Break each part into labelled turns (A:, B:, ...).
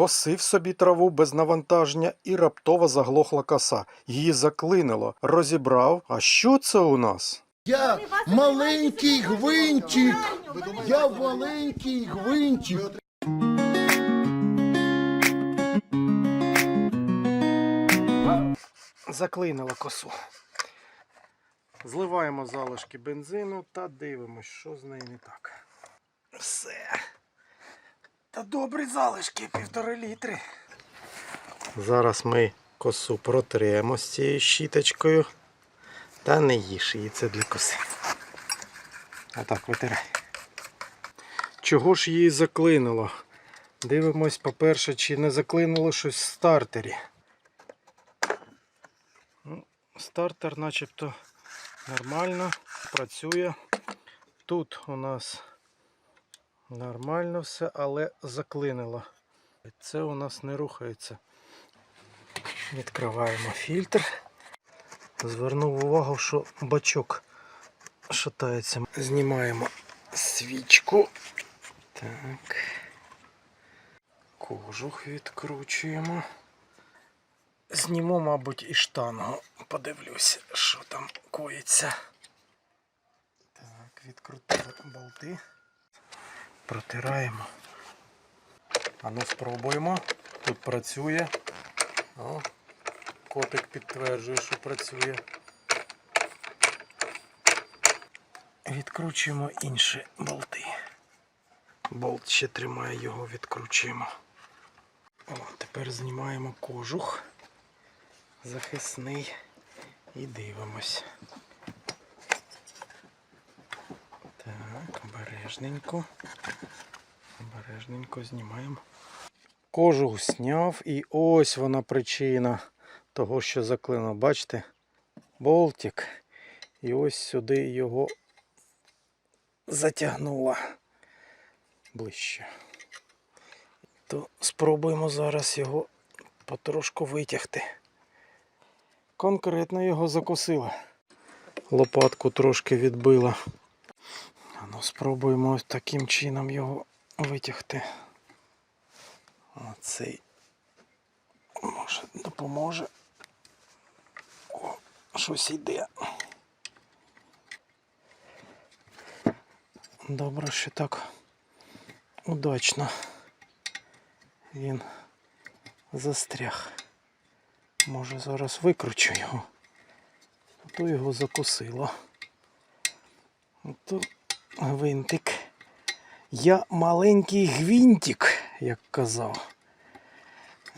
A: Косив собі траву без навантаження і раптово заглохла коса. Її заклинило, розібрав. А що це у нас?
B: Я маленький гвинтик. Я маленький гвинтик.
A: Заклинило косу. Зливаємо залишки бензину та дивимось, що з нею не так. Все. Та добрі залишки, півтори літри. Зараз ми косу протремо з цією щіточкою. Та не їж її, це для коси. А так, витирай. Чого ж її заклинило? Дивимось, по-перше, чи не заклинило щось в стартері. Ну, Стартер начебто нормально працює. Тут у нас нормально все, але заклинило. Це у нас не рухається. Відкриваємо фільтр. Звернув увагу, що бачок шатається. Знімаємо свічку. Так. Кожух відкручуємо. Зніму, мабуть, і штангу. Подивлюсь, що там коїться. Так, відкрутили болти. Протираємо. А ну спробуємо. Тут працює. О, котик підтверджує, що працює. Відкручуємо інші болти. Болт ще тримає його, відкручуємо. О, тепер знімаємо кожух захисний і дивимось. Так, обережненько. Обережненько знімаємо. Кожух зняв і ось вона причина того, що заклинило. Бачите? Болтик. І ось сюди його затягнуло ближче. То спробуємо зараз його потрошку витягти. Конкретно його закосила. Лопатку трошки відбила. Спробуємо ось таким чином його витягти. Оцей може допоможе. О, щось йде. Добре, що так удачно він застряг. Може зараз викручу його. А то його закусило. Ото гвинтик. Я маленький гвинтик, як казав.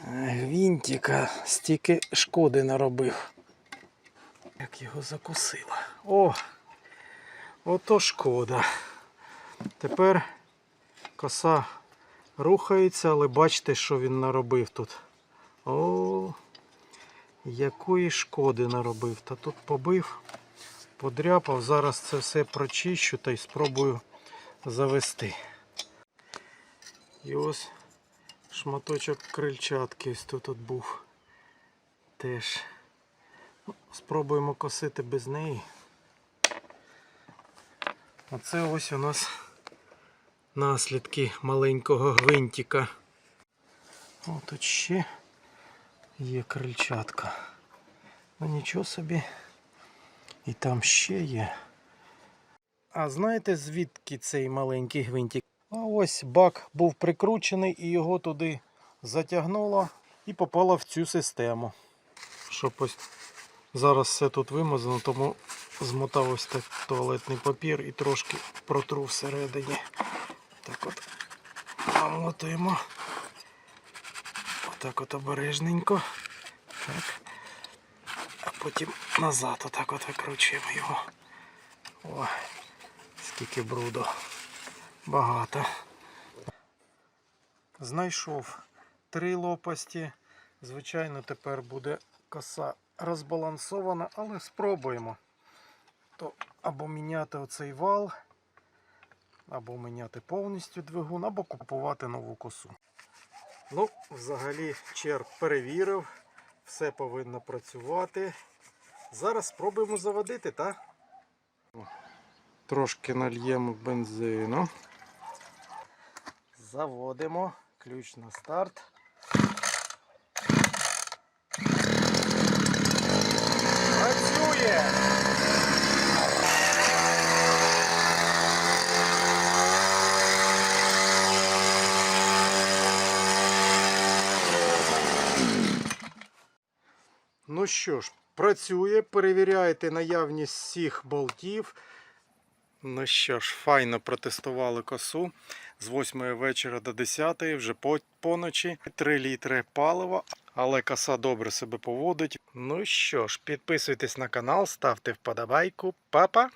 A: Гвинтика стільки шкоди наробив. Як його закусило. О! Ото шкода. Тепер коса рухається, але бачите, що він наробив тут. О, якої шкоди наробив. Та тут побив, подряпав. Зараз це все прочищу та й спробую завести. І ось шматочок крильчатки ось тут от був. Теж. Ну, Спробуємо косити без неї. Оце ось у нас наслідки маленького гвинтика. Тут ще є крильчатка. Ну нічого собі. І там ще є. А знаєте звідки цей маленький гвинтик? А ось бак був прикручений і його туди затягнуло і попало в цю систему. Щоб ось зараз все тут вимазано, тому змотав ось так туалетний папір і трошки протру всередині. Так от намотуємо. Отак от обережненько. Так. Потім назад отак от викручуємо його. О, скільки бруду. Багато. Знайшов три лопасті. Звичайно, тепер буде коса розбалансована, але спробуємо. То або міняти оцей вал, або міняти повністю двигун, або купувати нову косу. Ну, взагалі, черп перевірив, все повинно працювати. Зараз спробуємо заводити, так? Трошки нальємо бензину. Заводимо. Ключ на старт. Працює! Ну що ж, працює, перевіряйте наявність всіх болтів. Ну що ж, файно протестували косу з 8 вечора до 10, вже по, поночі 3 літри палива, але коса добре себе поводить. Ну що ж, підписуйтесь на канал, ставте вподобайку. Папа!